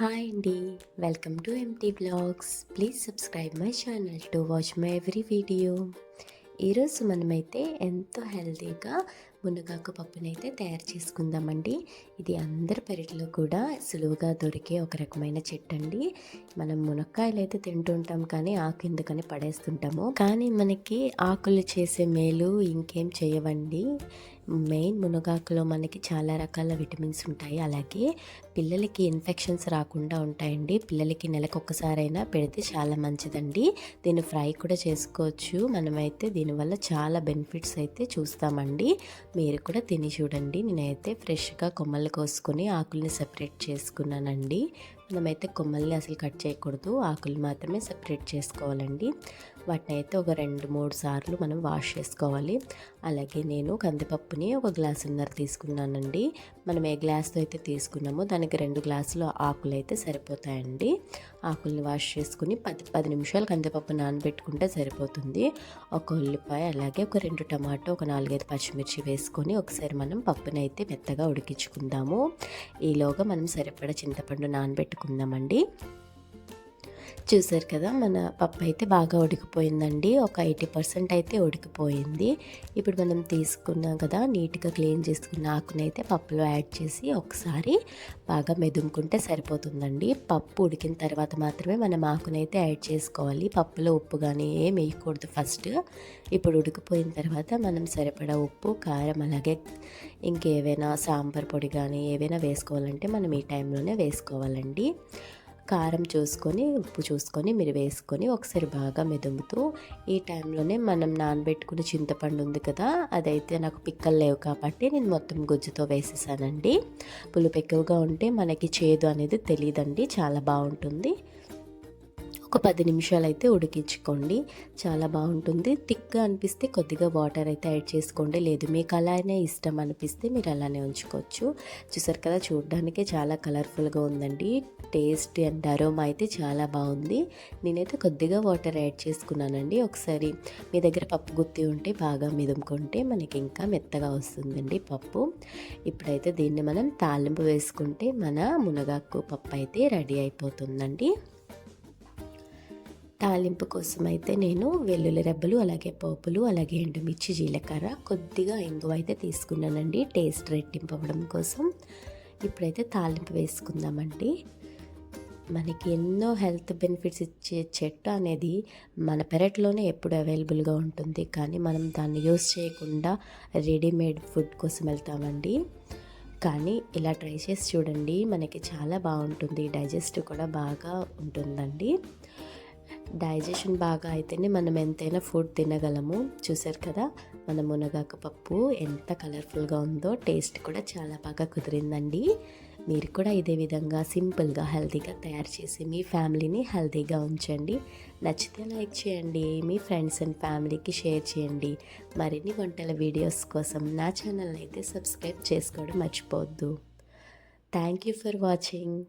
Hi అండి welcome to MT blogs please subscribe my channel to watch my every video ఈరోజు మనమైతే ఎంతో హెల్తీగా మునగాకు పప్పునైతే తయారు చేసుకుందామండి. ఇది అందరి పెరటిలో కూడా సులువుగా దొరికే ఒక రకమైన చెట్టు అండి మనం మునక్కాయలు అయితే తింటుంటాం కానీ ఆకు ఎందుకని పడేస్తుంటాము. కానీ మనకి ఆకులు చేసే మేలు ఇంకేం చేయవండి. మెయిన్ మునగాకులో మనకి చాలా రకాల విటమిన్స్ ఉంటాయి. అలాగే పిల్లలకి ఇన్ఫెక్షన్స్ రాకుండా ఉంటాయండి. పిల్లలకి నెలకు ఒక్కసారైనా పెడితే చాలా మంచిదండి. దీన్ని ఫ్రై కూడా చేసుకోవచ్చు. మనమైతే దీనివల్ల చాలా బెనిఫిట్స్ అయితే చూస్తామండి. మీరు కూడా తిని చూడండి. నేనైతే ఫ్రెష్గా కొమ్మలు కోసుకొని ఆకుల్ని సెపరేట్ చేసుకున్నానండి. మనమైతే కొమ్మల్ని అసలు కట్ చేయకూడదు. ఆకులు మాత్రమే సెపరేట్ చేసుకోవాలండి. వాటిని అయితే ఒక రెండు మూడు సార్లు మనం వాష్ చేసుకోవాలి. అలాగే నేను కందిపప్పుని ఒక గ్లాసున్నర తీసుకున్నానండి. మనం ఏ గ్లాస్తో అయితే తీసుకున్నామో దానికి రెండు గ్లాసులు ఆకులు అయితే సరిపోతాయండి. ఆకుల్ని వాష్ చేసుకుని పది పది నిమిషాలు కందిపప్పు నానబెట్టుకుంటే సరిపోతుంది. ఒక ఉల్లిపాయ అలాగే ఒక రెండు టమాటో ఒక నాలుగైదు పచ్చిమిర్చి వేసుకొని ఒకసారి మనం పప్పుని అయితే మెత్తగా ఉడికించుకుందాము. ఈలోగా మనం సరిపడా చింతపండు నానబెట్టుకుందామండి. చూసారు కదా మన పప్పు అయితే బాగా ఉడికిపోయిందండి. ఒక ఎయిటీ పర్సెంట్ అయితే ఉడికిపోయింది. ఇప్పుడు మనం తీసుకున్నాం కదా నీట్గా క్లీన్ చేసుకున్న ఆకునైతే పప్పులో యాడ్ చేసి ఒకసారి బాగా మెదుముకుంటే సరిపోతుందండి. పప్పు ఉడికిన తర్వాత మాత్రమే మనం ఆకునైతే యాడ్ చేసుకోవాలి. పప్పులో ఉప్పు కానీ ఏం వేయకూడదు ఫస్ట్. ఇప్పుడు ఉడికిపోయిన తర్వాత మనం సరిపడా ఉప్పు కారం అలాగే ఇంకేవైనా సాంబార్ పొడి కానీ ఏవైనా వేసుకోవాలంటే మనం ఈ టైంలోనే వేసుకోవాలండి. కారం చూసుకొని ఉప్పు చూసుకొని మీరు వేసుకొని ఒకసారి బాగా మెదుముతూ ఈ టైంలోనే మనం నానబెట్టుకున్న చింతపండు ఉంది కదా అదైతే నాకు పిక్కలు లేవు కాబట్టి నేను మొత్తం గుజ్జుతో వేసేసానండి. పులుపు ఎక్కువగా ఉంటే మనకి చేదు అనేది తెలియదండి చాలా బాగుంటుంది. ఒక పది నిమిషాలు అయితే ఉడికించుకోండి. చాలా బాగుంటుంది. థిక్గా అనిపిస్తే కొద్దిగా వాటర్ అయితే యాడ్ చేసుకోండి. లేదు మీకు అలానే ఇష్టం అనిపిస్తే మీరు అలానే ఉంచుకోవచ్చు. చూసారు కదా చూడడానికే చాలా కలర్ఫుల్గా ఉందండి. టేస్ట్ అండ్ అరోమా అయితే చాలా బాగుంది. నేనైతే కొద్దిగా వాటర్ యాడ్ చేసుకున్నానండి. ఒకసారి మీ దగ్గర పప్పు గుత్తి ఉంటే బాగా మిదుముకుంటే మనకి ఇంకా మెత్తగా వస్తుందండి పప్పు. ఇప్పుడైతే దీన్ని మనం తాలింపు వేసుకుంటే మన మునగాకు పప్పు అయితే రెడీ అయిపోతుందండి. తాలింపు కోసం అయితే నేను వెల్లుల్లి రెబ్బలు అలాగే పోపులు అలాగే ఎండుమిర్చి జీలకర్ర కొద్దిగా ఇంగువ అయితే తీసుకున్నానండి. టేస్ట్ రెట్టింపు అవ్వడం కోసం. ఇప్పుడైతే తాలింపు వేసుకుందామండి. మనకి ఎన్నో హెల్త్ బెనిఫిట్స్ ఇచ్చే చెట్టు అనేది మన పెరట్లోనే ఎప్పుడు అవైలబుల్గా ఉంటుంది. కానీ మనం దాన్ని యూస్ చేయకుండా రెడీమేడ్ ఫుడ్ కోసం వెళ్తామండి. కానీ ఇలా ట్రై చేసి చూడండి. మనకి చాలా బాగుంటుంది. డైజెస్ట్ కూడా బాగా ఉంటుందండి. డైజెషన్ బాగా అయితేనే మనం ఎంతైనా ఫుడ్ తినగలము. చూసారు కదా? మన మునగాకు పప్పు ఎంత కలర్ఫుల్గా ఉందో టేస్ట్ కూడా చాలా బాగా కుదిరిందండి. మీరు కూడా ఇదే విధంగా సింపుల్గా హెల్తీగా తయారు చేసి మీ ఫ్యామిలీని హెల్తీగా ఉంచండి. నచ్చితే లైక్ చేయండి మీ ఫ్రెండ్స్ అండ్ ఫ్యామిలీకి షేర్ చేయండి. మరిన్ని వంటల వీడియోస్ కోసం నా ఛానల్ అయితే సబ్స్క్రైబ్ చేసుకోవడం మర్చిపోవద్దు. Thank you for watching.